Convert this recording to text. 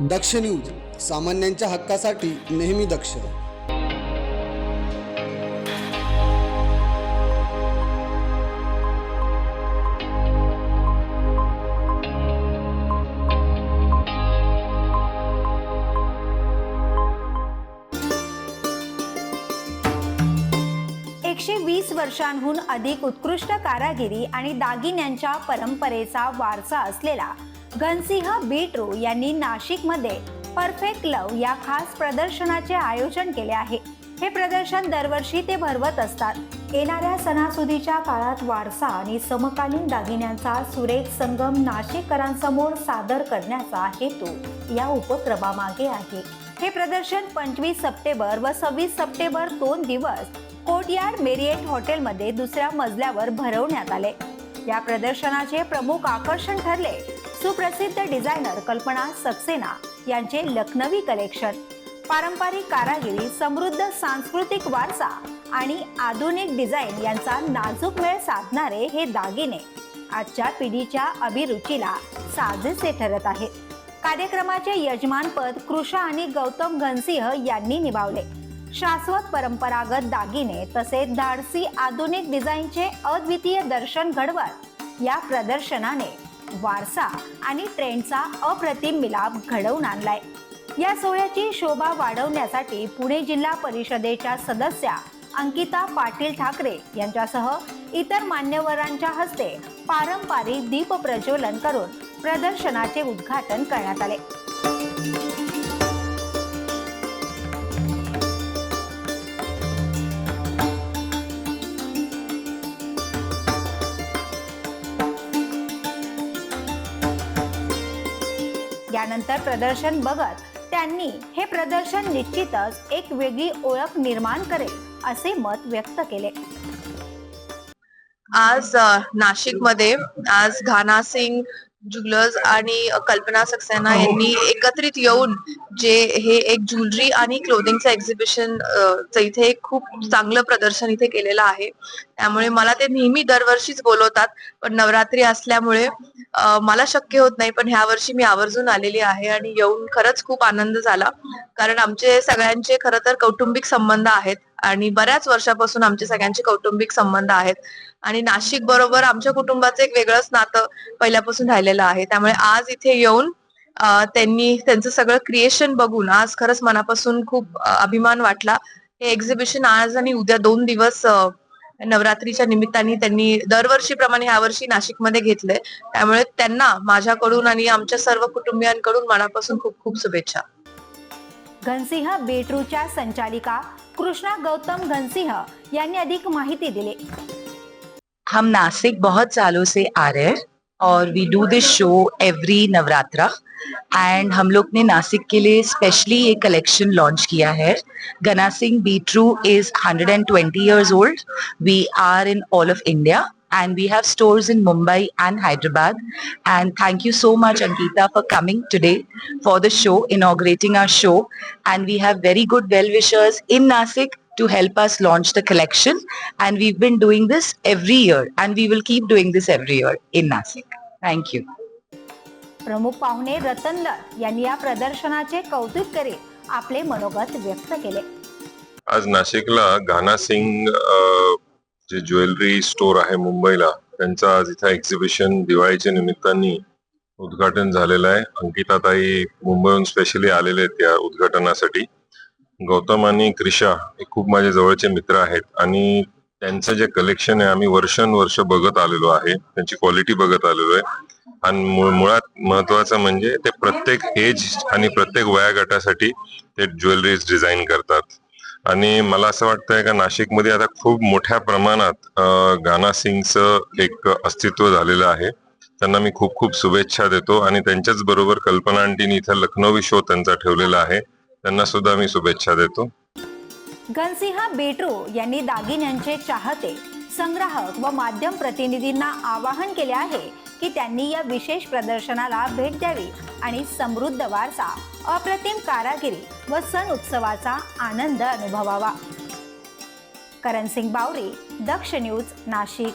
दक्ष news सामान्यांच्या हक्कासाठी नेहमी दक्ष. एकशे वीस वर्षांहून अधिक उत्कृष्ट कारागिरी आणि दागिन्यांच्या परंपरेचा वारसा असलेला घनसिंह बीटरू यांनी नाशिकमध्ये परफेक्ट लव या खास प्रदर्शनाचे आयोजन केले आहे. हे प्रदर्शन दरवर्षी ते भरवत असतात. येणाऱ्या सणासुदीच्या काळात वारसा आणि समकालीन दागिन्यांचा सुरेख संगम नाशिककरांसमोर सादर करण्याचा हेतू या उपक्रमामागे आहे. हे प्रदर्शन पंचवीस सप्टेंबर व सव्वीस सप्टेंबर दोन दिवस कोर्टयार्ड मेरिएट हॉटेलमध्ये दुसऱ्या मजल्यावर भरवण्यात आले. या प्रदर्शनाचे प्रमुख आकर्षण ठरले सुप्रसिद्ध डिझायनर कल्पना सक्सेना यांचे लखनवी कलेक्शन पारंपरिक कारागिरी समृद्ध सांस्कृतिक वारसा आणि आधुनिक डिझाईन यांचा नाजूक मेळ साधणारे हे दागिने आजच्या पिढीच्या अभिरुचीला साजेसे ठरत आहेत. कार्यक्रमाचे यजमानपद कृषा आणि गौतम घनसिंह यांनी निभावले. शाश्वत परंपरागत दागिने तसेच धाडसी आधुनिक डिझाईनचे अद्वितीय दर्शन घडवत या प्रदर्शनाने वारसा आणि ट्रेंडचा अप्रतिम मिलाप घडवून आणलाय. या सोहळ्याची शोभा वाढवण्यासाठी पुणे जिल्हा परिषदेच्या सदस्या अंकिता पाटील ठाकरे यांच्यासह इतर मान्यवरांच्या हस्ते पारंपरिक दीप प्रज्वलन करून प्रदर्शनाचे उद्घाटन करण्यात आले. त्यानंतर प्रदर्शन बघत त्यांनी हे प्रदर्शन निश्चितच एक वेगळी ओळख निर्माण करेल असे मत व्यक्त केले. आज नाशिकमध्ये आज घाना सिंग ज्वेलर्स आणि कल्पना सक्सेना यांनी एकत्रित येऊन जे हे एक ज्वेलरी आणि क्लोथिंगचं एक्झिबिशन इथे एक खूप चांगलं प्रदर्शन इथे केलेलं आहे. त्यामुळे मला ते नेहमी दरवर्षीच बोलवतात पण नवरात्री असल्यामुळे मला शक्य होत नाही पण ह्या वर्षी मी आवर्जून आलेली आहे आणि येऊन खरंच खूप आनंद झाला. कारण आमचे सगळ्यांचे खरं तर कौटुंबिक संबंध आहेत आणि बऱ्याच वर्षापासून आमचे सगळ्यांचे कौटुंबिक संबंध आहेत. आणि नाशिक बरोबर आमच्या कुटुंबाचं एक वेगळंच नातं पहिल्यापासून राहिलेलं आहे. त्यामुळे आज इथे येऊन त्यांनी त्यांचं सगळं क्रिएशन बघून आज खरंच मनापासून खूप अभिमान वाटला. हे एक्झिबिशन आज आणि उद्या दोन दिवस नवरात्रीच्या निमित्ताने त्यांनी दरवर्षीप्रमाणे यावर्षी नाशिकमध्ये घेतलंय. त्यामुळे त्यांना माझ्याकडून आणि आमच्या सर्व कुटुंबियांकडून मनापासून खूप खूप शुभेच्छा. घनसिंह बेटरूच्या संचालिका कृष्णा गौतम घनसिंह यांनी अधिक माहिती दिली. हम नासिक बहुत सालों से आ रहे हैं। और we do this show every Navratra and हम लोग ने नासिक के लिए स्पेशली ये कलेक्शन लॉन्च किया है गना सिंह बीट्रू is 120 years old we are in all of india and we have stores in mumbai and hyderabad and thank you so much ankita for coming today for the show inaugurating our show and we have very good well wishers in nasik to help us launch the collection. And we've been doing this every year. And we will keep doing this every year in Nasik. Thank you. प्रमुख पाहुणे रतन लर यांनी या प्रदर्शनाचे कौतुक करीत आपले मनोगत व्यक्त केले. आज नाशिकला घाना सिंग अ, जे ज्वेलरी स्टोर आहे मुंबईला त्यांचं आज इथं एक्झिबिशन दिवाळीच्या निमित्ताने उद्घाटन झालेलं आहे. अंकिताताई मुंबईहून स्पेशली आलेले आहेत त्या उद्घाटनासाठी. गौतम आणि क्रिशा हे खूप माझे जवळचे मित्र आहेत. आणि त्यांचं जे कलेक्शन आहे आम्ही वर्षानुवर्ष बघत आलेलो आहे. त्यांची क्वालिटी बघत आलेलो आहे. आणि मुळात महत्वाचं म्हणजे ते प्रत्येक एज आणि प्रत्येक वयागटासाठी ते ज्वेलरीज डिझाईन करतात. आणि मला असं वाटतंय का नाशिकमध्ये आता खूप मोठ्या प्रमाणात गाना सिंगचं एक अस्तित्व झालेलं आहे. त्यांना मी खूप खूप शुभेच्छा देतो. आणि त्यांच्याच बरोबर कल्पना आंटीनी इथं लखनौवी शो त्यांचा ठेवलेला आहे. त्यांना सुद्धा मी शुभेच्छा देतो. घनसिंह बेटरू यांनी दागिन्यांचे चाहते संग्राहक व माध्यम प्रतिनिधींना आवाहन केले आहे की त्यांनी या विशेष प्रदर्शनाला भेट द्यावी आणि समृद्ध वारसा अप्रतिम कारागिरी व सण उत्सवाचा आनंद अनुभवावा. करण सिंग बावरी दक्ष न्यूज नाशिक.